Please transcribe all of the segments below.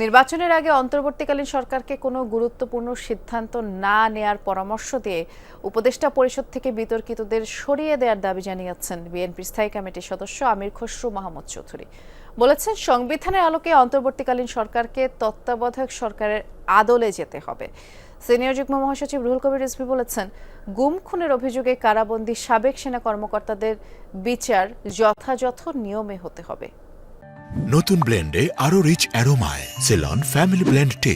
নির্বাচনের আগে অন্তর্বর্তীকালীন সরকারকে কোনো গুরুত্বপূর্ণ সিদ্ধান্ত না নেয়ার পরামর্শ দিয়ে উপদেষ্টা পরিষদ থেকে বিতর্কিতদের সরিয়ে দেওয়ার দাবি জানিয়েছেন বিএনপির স্থায়ী কমিটির সদস্য আমির খসরু মাহমুদ চৌধুরী। বলেছেন, সংবিধানের আলোকে অন্তর্বর্তীকালীন সরকারকে তত্ত্বাবধায়ক সরকারের আদলে যেতে হবে। সিনিয়র যুগ্ম মহাসচিব রুহুল কবির রিজভী বলেছেন, গুম খুনের অভিযোগে কারাবন্দী সাবেক সেনা কর্মকর্তাদের বিচার যথাযথ নিয়মে হতে হবে। নতুন ব্লেন্ডে আরও রিচ অ্যারোমায় সেলন ফ্যামিলি ব্লেন্ড টে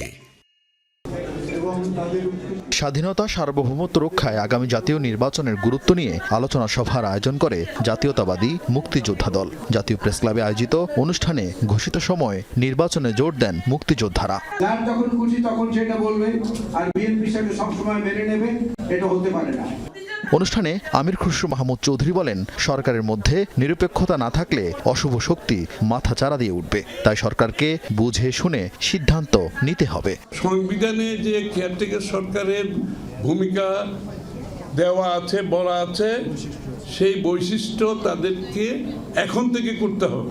স্বাধীনতা সার্বভৌমত্ব রক্ষায় আগামী জাতীয় নির্বাচনের গুরুত্ব নিয়ে আলোচনা সভার আয়োজন করে জাতীয়তাবাদী মুক্তিযোদ্ধা দল। জাতীয় প্রেস ক্লাবে আয়োজিত অনুষ্ঠানে ঘোষিত সময় নির্বাচনে জোর দেন মুক্তিযোদ্ধারা। যখন খুশি তখন সেটা বলবে আর বিএনপি সেটা সবসময় মেনে নেবে এটা হতে পারে না। অনুষ্ঠানে আমির খুসরু মাহমুদ চৌধুরী বলেন, সরকারের মধ্যে নিরপেক্ষতা না থাকলে অশুভ শক্তি মাথা চারা দিয়ে উঠবে। তাই সরকারকে বুঝে শুনে সিদ্ধান্ত নিতে হবে। সংবিধানে যে কেয়ারটেকার সরকারের ভূমিকা দেওয়া আছে, বলা আছে, সেই বৈশিষ্ট্য তাদেরকে এখন থেকে করতে হবে।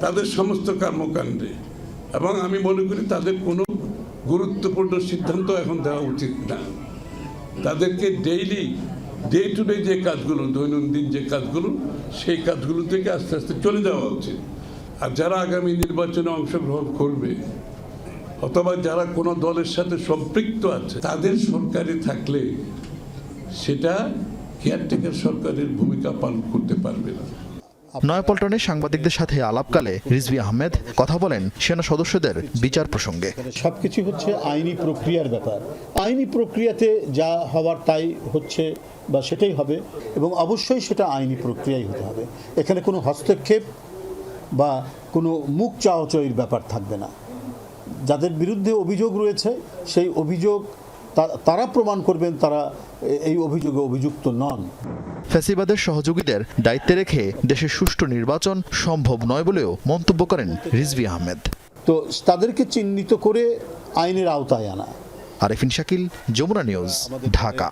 তাদের সমস্ত কর্মকাণ্ডে। এবং আমি মনে করি তাদের কোনো গুরুত্বপূর্ণ সিদ্ধান্ত এখন দেওয়া উচিত না। তাদেরকে ডেইলি ডে টু ডে যে কাজগুলো, দৈনন্দিন যে কাজগুলো, সেই কাজগুলো থেকে আস্তে আস্তে চলে যাওয়া উচিত। আর যারা আগামী নির্বাচনে অংশগ্রহণ করবে, অথবা যারা কোনো দলের সাথে সম্পৃক্ত আছে, তাদের সরকারে থাকলে সেটা কেয়ারটেকার সরকারের ভূমিকা পালন করতে পারবে না। নয়াপল্টনে সাংবাদিকদের সাথে আলাপকালে রিজভি আহমেদ কথা বলেন সেনা সদস্যদের বিচার প্রসঙ্গে। সবকিছু হচ্ছে আইনি প্রক্রিয়ার ব্যাপার। আইনি প্রক্রিয়াতে যা হওয়ার তাই হচ্ছে বা সেটাই হবে এবং অবশ্যই সেটা আইনি প্রক্রিয়াই হতে হবে। এখানে কোনো হস্তক্ষেপ বা কোনো মুখ চাওয়াচয়ের ব্যাপার থাকবে না। যাদের বিরুদ্ধে অভিযোগ রয়েছে, সেই অভিযোগ তারা প্রমাণ করবেন তারা এই অভিযোগে অভিযুক্ত নন। ফ্যাসিবাদের সহযোগীদের দায়িত্বে রেখে দেশের সুষ্ঠু নির্বাচন সম্ভব নয় বলেও মন্তব্য করেন রিজভি আহমেদ। তো তাদেরকে চিহ্নিত করে আইনের আওতায় আনা। আরেফিন শাকিল যমুনা নিউজ ঢাকা।